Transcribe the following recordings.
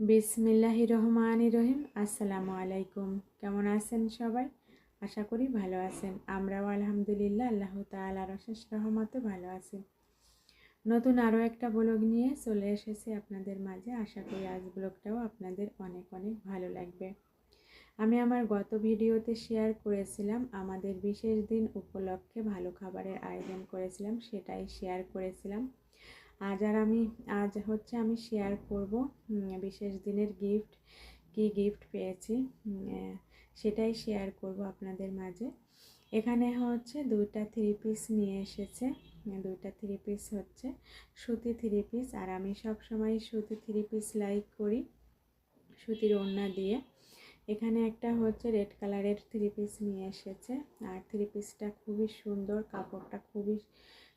বিসমিল্লাহি রহমান রহিম আসসালামু আলাইকুম কেমন আছেন সবাই? আশা করি ভালো আছেন। আমরাও আলহামদুলিল্লাহ আল্লাহ তালার অশেষ রহমতে ভালো আছি। নতুন আরও একটা ব্লগ নিয়ে চলে এসেছি আপনাদের মাঝে। আশা করি আজ ব্লগটাও আপনাদের অনেক অনেক ভালো লাগবে। আমি আমার গত ভিডিওতে শেয়ার করেছিলাম, আমাদের বিশেষ দিন উপলক্ষে ভালো খাবারের আয়োজন করেছিলাম, সেটাই শেয়ার করেছিলাম। আজ আর আমি, আজ হচ্ছে আমি শেয়ার করব বিশেষ দিনের গিফট কি গিফট পেয়েছি সেটাই শেয়ার করব আপনাদের মাঝে। এখানে হচ্ছে দুইটা থ্রি পিস নিয়ে এসেছে দুইটা থ্রি পিস হচ্ছে সুতি থ্রি পিস আর আমি সব সময় সুতি থ্রি পিস লাইক করি, সুতির ওড়না দিয়ে। এখানে একটা হচ্ছে রেড কালারের থ্রি পিস নিয়ে এসেছে, আর থ্রি পিসটা খুবই সুন্দর, কাপড়টা খুবই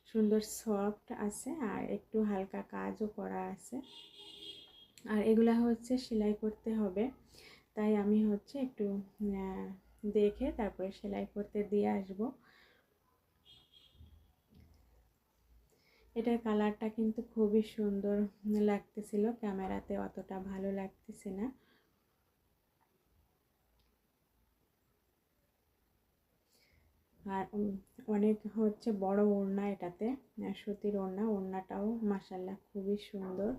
সুন্দর সফট আছে আর একটু হালকা কাজও করা আছে। আর এগুলা হচ্ছে সেলাই করতে হবে। তাই আমি হচ্ছে একটু দেখে তারপরে সেলাই করতে দিয়ে আসব। এটার কালারটা কিন্তু খুবই সুন্দর লাগতেছিল। ক্যামেরাতে অতটা ভালো লাগতেছে না। আর অনেক হচ্ছে বড় ওড়না এটাতে সুতির ওড়না, ওড়নাটাও মাসাল্লাহ খুবই সুন্দর।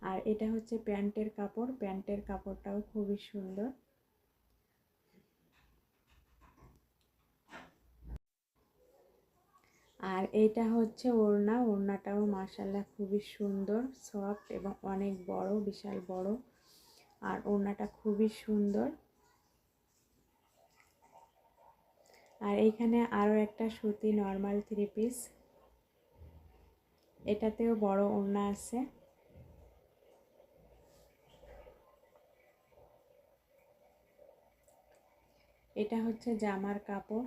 আর এটা হচ্ছে প্যান্টের কাপড়, প্যান্টের কাপড়টাও খুবই সুন্দর। আর এইটা হচ্ছে ওড়না, ওড়নাটাও মাসাল্লাহ খুবই সুন্দর, সফট এবং অনেক বড়, বিশাল বড়। আর ওড়নাটা খুবই সুন্দর। আর এইখানে আরও একটা সুতি নর্মাল থ্রি পিস এটাতেও বড় ওড়না আছে। এটা হচ্ছে জামার কাপড়।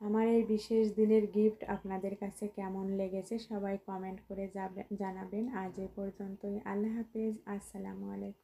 আমার এই বিশেষ দিনের গিফট আপনাদের কাছে কেমন লেগেছে সবাই কমেন্ট করে জানাবেন। আজ এ পর্যন্তই। আল্লাহ হাফেজ। আসসালামু আলাইকুম।